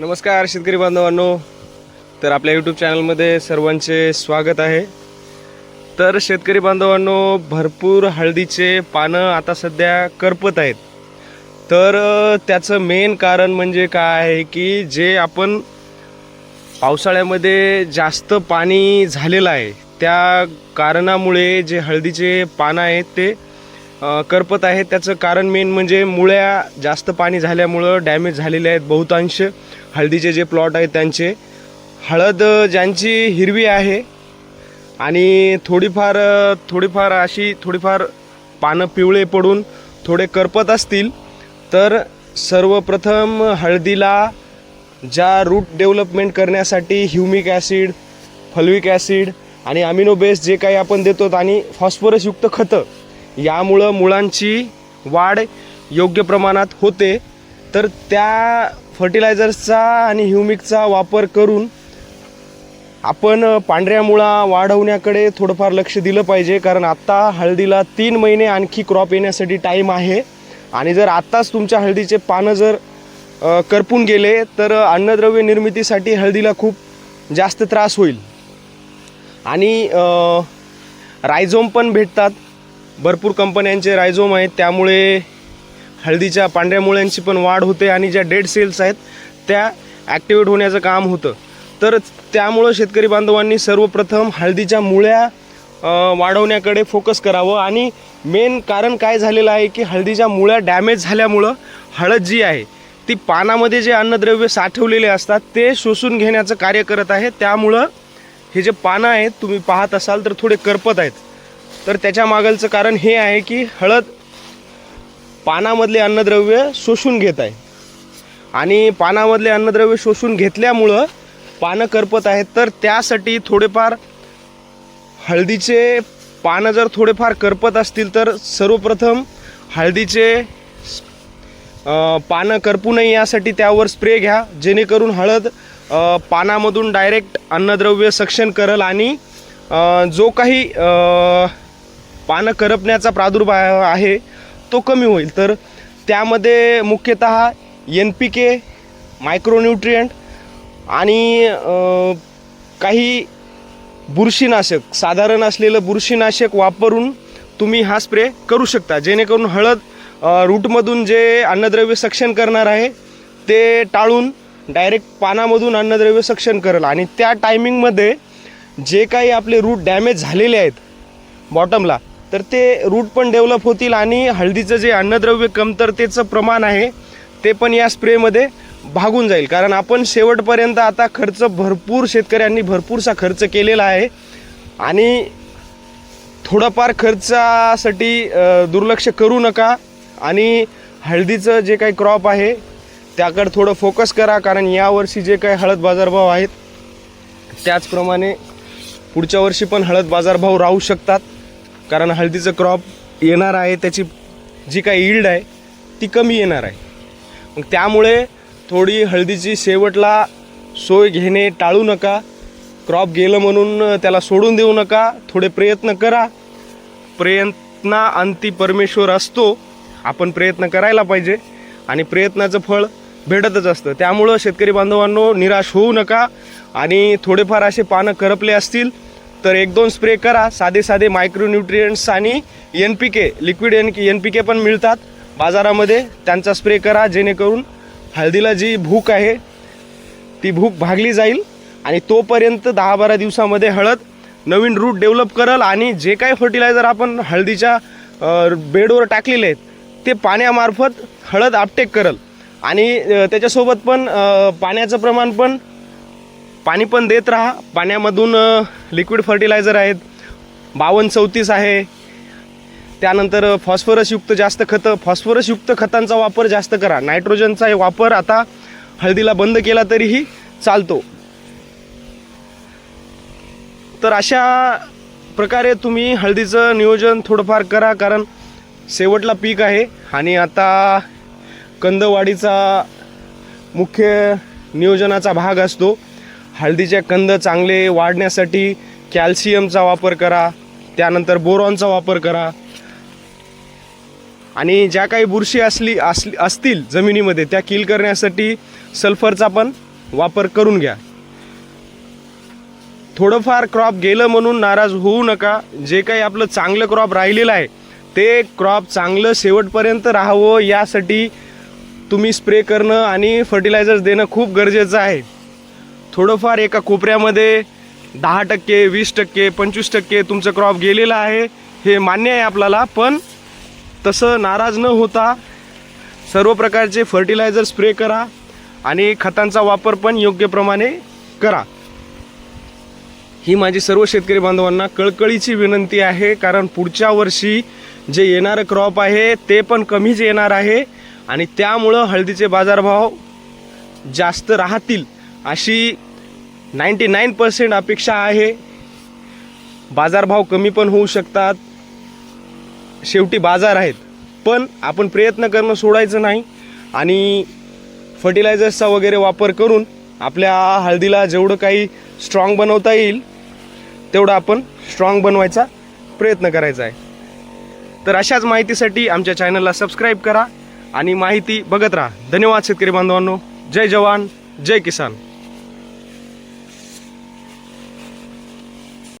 नमस्कार शेतकरी बांधवांनो. तर आपल्या यूट्यूब चॅनलमध्ये सर्वांचे स्वागत आहे. तर शेतकरी बांधवांनो भरपूर हळदीचे पानं आता सध्या करपत आहेत. तर त्याचं मेन कारण म्हणजे काय आहे की जे आपण पावसाळ्यामध्ये जास्त पाणी झालेलं आहे त्या कारणामुळे जे हळदीचे पानं आहेत ते करपत आहेत त्याचं कारण मेन म्हणजे मुळ्या जास्त पाणी झाल्यामुळं डॅमेज झालेले आहेत बहुतांश. हळदीचे जे प्लॉट आहेत त्यांचे. हळद ज्यांची हिरवी आहे आणि थोडीफार थोडीफार अशी थोडीफार पानं पिवळे पडून थोडे करपत असतील तर सर्वप्रथम हळदीला ज्या रूट डेव्हलपमेंट करण्यासाठी ह्युमिक ॲसिड फल्विक ॲसिड आणि अमिनो बेस जे काही आपण देतो आणि फॉस्फरसयुक्त खतं यामुळं मुळांची वाढ योग्य प्रमाणात होते. तर त्या फर्टिलायझर्सचा आणि ह्युमिकचा वापर करून आपण पांढऱ्या मुळा वाढवण्याकडे थोडंफार लक्ष दिलं पाहिजे. कारण आत्ता हळदीला तीन महिने आणखी क्रॉप येण्यासाठी टाईम आहे. आणि जर आत्ताच तुमच्या हळदीचे पानं जर करपून गेले तर अन्नद्रव्य निर्मितीसाठी हळदीला खूप जास्त त्रास होईल. आणि रायझोम पण भेटतात. भरपूर कंपन्यांचे रायझोम आहेत त्यामुळे हळदीच्या पांढऱ्या मुळ्यांची पण वाढ होते आणि ज्या डेड सेल्स आहेत त्या ॲक्टिवेट होण्याचं काम होतं. तर त्यामुळं शेतकरी बांधवांनी सर्वप्रथम हळदीच्या मुळ्या वाढवण्याकडे फोकस करावं आणि मेन कारण काय झालेलं आहे की हळदीच्या मुळ्या डॅमेज झाल्यामुळं हळद जी आहे ती पानामध्ये जे अन्नद्रव्य साठवलेले असतात ते शोषून घेण्याचं कार्य करत आहे. त्यामुळं हे जे पानं आहेत तुम्ही पाहत असाल तर थोडे करपत आहेत. तर त्याच्या मागलचं कारण हे आहे की हळद पानामधले अन्नद्रव्य शोषून घेत आहे. आणि पानामधले अन्नद्रव्य शोषून घेतल्यामुळं पानं करपत आहेत. तर त्यासाठी थोडेफार हळदीचे पानं जर थोडेफार करपत असतील तर सर्वप्रथम हळदीचे पानं करपू नये यासाठी त्यावर स्प्रे घ्या. जेणेकरून हळद पानामधून डायरेक्ट अन्नद्रव्य सक्शन करल आणि जो काही पानं करपण्याचा प्रादुर्भाव आहे तो कमी होईल. तर त्यामध्ये मुख्यतः एन पी के मायक्रोन्यूट्रियंट आणि काही बुरशीनाशक साधारण असलेलं बुरशीनाशक वापरून तुम्ही हा स्प्रे करू शकता. जेणेकरून हळद रूटमधून जे अन्नद्रव्य सक्शन करणार आहे ते टाळून डायरेक्ट पानामधून अन्नद्रव्य सक्शन करेल. आणि त्या टायमिंगमध्ये जे काही आपले रूट डॅमेज झालेले आहेत बॉटमला तर ते रूट पण डेव्हलप होतील आणि हळदीचं जे अन्नद्रव्य कमतरतेचं प्रमाण आहे ते पण या स्प्रेमध्ये भागून जाईल. कारण आपण शेवटपर्यंत आता खर्च भरपूर शेतकऱ्यांनी भरपूरसा खर्च केलेला आहे आणि थोडाफार खर्चासाठी दुर्लक्ष करू नका आणि हळदीचं जे काही क्रॉप आहे त्याकडे थोडं फोकस करा. कारण यावर्षी जे काही हळद बाजारभाव आहेत त्याचप्रमाणे पुढच्या वर्षी पण हळद बाजारभाव राहू शकतात. कारण हळदीचं क्रॉप येणार आहे त्याची जी काही ईल्ड आहे ती कमी येणार आहे. मग त्यामुळे थोडी हळदीची शेवटला सोय घेणे टाळू नका. क्रॉप गेलं म्हणून त्याला सोडून देऊ नका. थोडे प्रयत्न करा. प्रयत्ना अंती परमेश्वर असतो. आपण प्रयत्न करायला पाहिजे आणि प्रयत्नाचं फळ भेटतच असतं. त्यामुळं शेतकरी बांधवांनो निराश होऊ नका आणि थोडेफार असे पानं करपले असतील तर एक दोन स्प्रे करा. साधे साधे मायक्रोन्युट्रियंट्स आणि N P K liquid N N P K पण मिळतात. बाजारामध्ये त्यांचा स्प्रे करा जेणेकरून हळदीला जी भूक आहे ती भूक भागली जाईल आणि तोपर्यंत दहा बारा दिवसामध्ये हळद नवीन रूट डेव्हलप करल आणि जे काही फर्टिलायझर आपण हळदीच्या बेडवर टाकलेले आहेत ते पाण्यामार्फत हळद आपटेक करल. आणि त्याच्यासोबत पण पाण्याचं प्रमाण पण पाणी पण देत राहा. पाण्यामधून लिक्विड फर्टिलायझर आहेत. बावन्न चौतीस आहे. त्यानंतर फॉस्फरसयुक्त जास्त खतं. फॉस्फरसयुक्त खतांचा वापर जास्त करा. नायट्रोजनचा वापर आता हळदीला बंद केला तरीही चालतो. तर अशा प्रकारे तुम्ही हळदीचं नियोजन थोडंफार करा कारण शेवटला पीक आहे. आणि आता कंदवाडीचा मुख्य नियोजनाचा भाग असतो. हळदीचे कंद चांगले वाढण्यासाठी कॅल्शियमचा वापर करा त्यानंतर बोरॉनचा वापर करा. आणि ज्या काही बुरशी असली असली असतील जमिनीमध्ये त्या किल करण्यासाठी सल्फरचा पण वापर करून घ्या. थोडंफार क्रॉप गेलं म्हणून नाराज होऊ नका. जे काही आपलं चांगलं क्रॉप राहिलेलं आहे ते क्रॉप चांगलं शेवटपर्यंत राहावं यासाठी तुम्ही स्प्रे करणं आणि फर्टिलायझर्स देणं खूप गरजेचं आहे. थोडंफार एका कोपऱ्यामध्ये दहा टक्के वीस टक्के पंचवीस टक्के तुमचं क्रॉप गेलेलं आहे हे मान्य आहे आपल्याला पण तसं नाराज न होता सर्व प्रकारचे फर्टिलायझर स्प्रे करा आणि खतांचा वापर पण योग्य प्रमाणे करा. ही माझी सर्व शेतकरी बांधवांना कळकळीची विनंती आहे कारण पुढच्या वर्षी जे येणारं क्रॉप आहे ते पण कमीच येणार आहे आणि त्यामुळं हळदीचे बाजारभाव जास्त राहतील. अशी नाईंटी नाईन पर्सेंट अपेक्षा आहे. बाजारभाव कमी पण होऊ शकतात. शेवटी बाजार आहेत. पण आपण प्रयत्न करणं सोडायचं नाही. आणि फर्टिलायझर्सचा वगैरे वापर करून आपल्या हळदीला जेवढं काही स्ट्रॉंग बनवता येईल तेवढं आपण स्ट्रॉंग बनवायचा प्रयत्न करायचा आहे. तर अशाच माहितीसाठी आमच्या चॅनलला सबस्क्राईब करा आणि माहिती बघत राहा. धन्यवाद शेतकरी बांधवांनो. जय जवान जय किसान.